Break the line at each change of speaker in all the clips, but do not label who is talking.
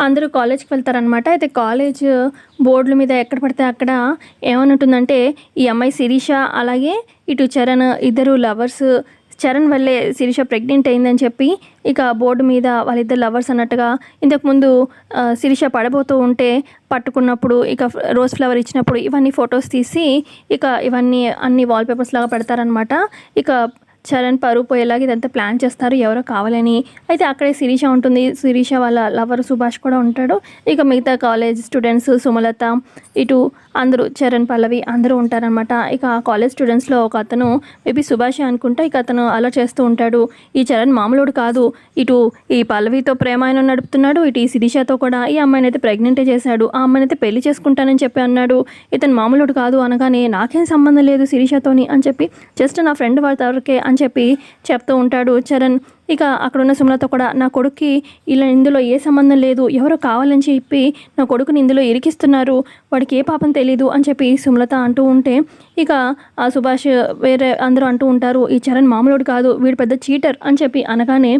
అందరూ కాలేజ్కి వెళ్తారనమాట అయితే కాలేజ్ బోర్డుల మీద ఎక్కడ పడితే అక్కడ ఏమని ఉంటుందంటే ఈ అమ్మాయి శిరీష అలాగే ఇటు చరణ్ ఇద్దరు లవర్స్ చరణ్ వల్లే శిరీష ప్రెగ్నెంట్ అయిందని చెప్పి ఇక బోర్డు మీద వాళ్ళిద్దరు లవర్స్ అన్నట్టుగా ఇంతకుముందు శిరీష పడబోతూ ఉంటే పట్టుకున్నప్పుడు ఇక రోజ్ ఫ్లవర్ ఇచ్చినప్పుడు ఇవన్నీ ఫొటోస్ తీసి ఇక ఇవన్నీ అన్ని వాల్పేపర్స్ లాగా పెడతారనమాట ఇక చరణ్ పరువు పోయేలాగా ఇదంతా ప్లాన్ చేస్తారు. ఎవరో కావాలని. అయితే అక్కడే శిరీష ఉంటుంది. శిరీష వాళ్ళ లవర్ సుభాష్ కూడా ఉంటాడు. ఇక మిగతా కాలేజ్ స్టూడెంట్స్ సుమలత ఇటు అందరూ చరణ్ పల్లవి అందరూ ఉంటారనమాట ఇక ఆ కాలేజ్ స్టూడెంట్స్లో ఒక అతను మేబీ సుభాష్ అనుకుంటా ఇక అతను అలా చేస్తూ ఉంటాడు. ఈ చరణ్ మామూలుడు కాదు. ఇటు ఈ పల్లవితో ప్రేమ ఆయన నడుపుతున్నాడు. ఇటు ఈ శిరీషతో కూడా. ఈ అమ్మాయిని అయితే ప్రెగ్నెంటే చేశాడు. ఆ అమ్మాయిని అయితే పెళ్ళి చేసుకుంటానని చెప్పి అన్నాడు. ఇతను మామూలుడు కాదు అనగానే నాకేం సంబంధం లేదు శిరీషతోని అని చెప్పి జస్ట్ నా ఫ్రెండ్ వాళ్ళ వరకే అని చెప్పి చెప్తూ ఉంటాడు చరణ్. ఇక అక్కడ ఉన్న సుమలతో కూడా నా కొడుక్కి ఇలా ఇందులో ఏ సంబంధం లేదు ఎవరో కావాలని చెప్పి నా కొడుకుని ఇందులో ఇరికిస్తున్నారు వాడికి ఏ పాపం తెలీదు అని చెప్పి సుమలత అంటూ ఉంటే ఇక ఆ సుభాష్ వేరే అందరూ అంటూ ఉంటారు ఈ చరణ్ మామూలుడు కాదు వీడు పెద్ద చీటర్ అని చెప్పి అనగానే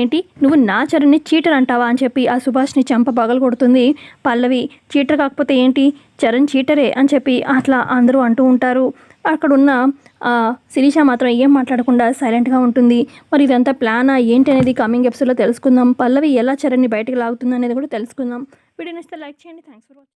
ఏంటి? నువ్వు నా చరణ్ని చీటర్ అంటావా అని చెప్పి ఆ సుభాష్ని చెంప పగలు కొడుతుంది పల్లవి చీటర్ కాకపోతే ఏంటి? చరణ్ చీటరే అని చెప్పి అట్లా అందరూ అంటూ ఉంటారు. అక్కడున్న శిరీష మాత్రం ఏం మాట్లాడకుండా సైలెంట్గా ఉంటుంది. మరి ఇదంతా ప్లానా? ఏంటి అనేది కమింగ్ ఎపిసోడ్లో తెలుసుకుందాం. పల్లవి ఎలా చరణ్ని బయటకు లాగుతుంది అనేది కూడా తెలుసుకుందాం. వీడియో నచ్చితే లైక్ చేయండి. Thanks for watching